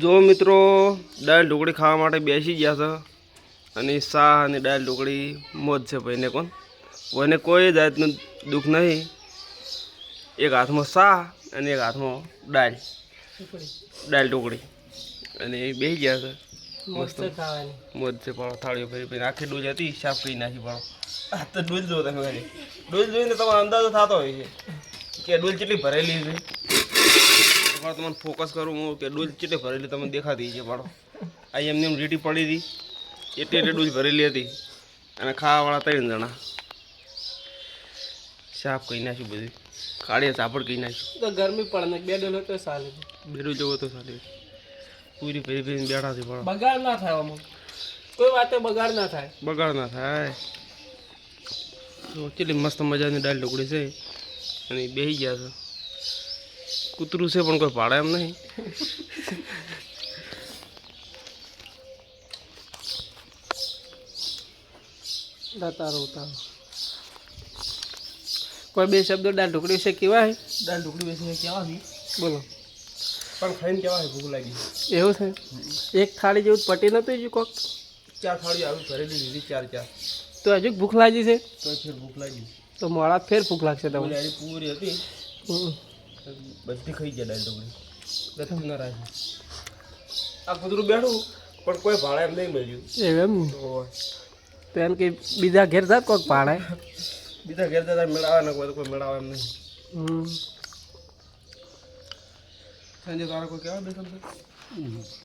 જો મિત્રો દાળ ઢોકળી ખાવા માટે બેસી ગયા છે. અને શાહ અને દાળ ઢોકળી મોજ છે ભાઈને કોણ? કોઈને કોઈ જાતનું દુઃખ નહીં. એક હાથમાં શાહ અને એક હાથમાં દાળ. દાળ ઢોકળી. અને એ બેસી ગયા છે. મસ્ત. મોજ છે પણ થાળીઓ ફરી ફરી આખી ડોજ હતી સાફ કરી નાખી પણ. આ તો ડોલ જો તમે ખાલી. ડોલ જોઈને તમારો અંદાજો થતો હોય છે કે ડોલ કેટલી ભરેલી છે. પણ તમને ફોકસ કરું હું કે ડોલ ચેટે ભરેલી તમને દેખાતી છે પાડો. આ એમની એમ રીટી પડી હતી. એટલે એટલે ડોલ ભરેલી હતી. અને ખાવાવાળા ત્રણ જણા. સાફ કરી નાખ્યું બધું. કાળીએ સાપડ કહી નાખ્યું. તો ગરમી પડે બે ડોલો તો બે ડોલ જવો તો સારી પૂરી ફેરી ફરીને બેઠા છે પણ બગાડ ના થાય કોઈ વાતે બગાડ ના થાય. બગાડ ના થાય. તો કેટલી મસ્ત મજાની દાળ ઢોકળી છે. અને બેસી ગયા છે. કૂતરું છે પણ કોઈ પાડે એમ નહીં. દાતારો ઉતારો. કોઈ બે શબ્દો દાળ ઢોકળી વિશે કેવા હે દાળ ઢોકળી વિશે કેવા છે બોલો. પણ ખાઈને કેવા છે ભૂખ લાગી. એવું છે? એક થાળી જેવું પટી નતું હજુ કોક? ચાર થાળી આવી ભરેલી લીધી ચાર ચાર. તો હજુ ભૂખ લાગી છે? તો ફેર ભૂખ લાગી. તો મોડા ફેર ભૂખ લાગશે તમને. પૂરી હતી. હમ. બધી ખાઈ ગયા દાળ ઢોકળી. ગતું ન રાખી આ કૂતરું બેઠું પણ કોઈ ભાડે એમ નહીં મળ્યું. એવું એમ. તો એમ કે બીજા ઘેર જાત કોઈક ભાડે? બીજા ઘેર જતા મેળાવે ને કોઈ કોઈ મેળાવે એમ નહીં. હમ. સંજય તારા કોઈ કહેવા બે શબ્દ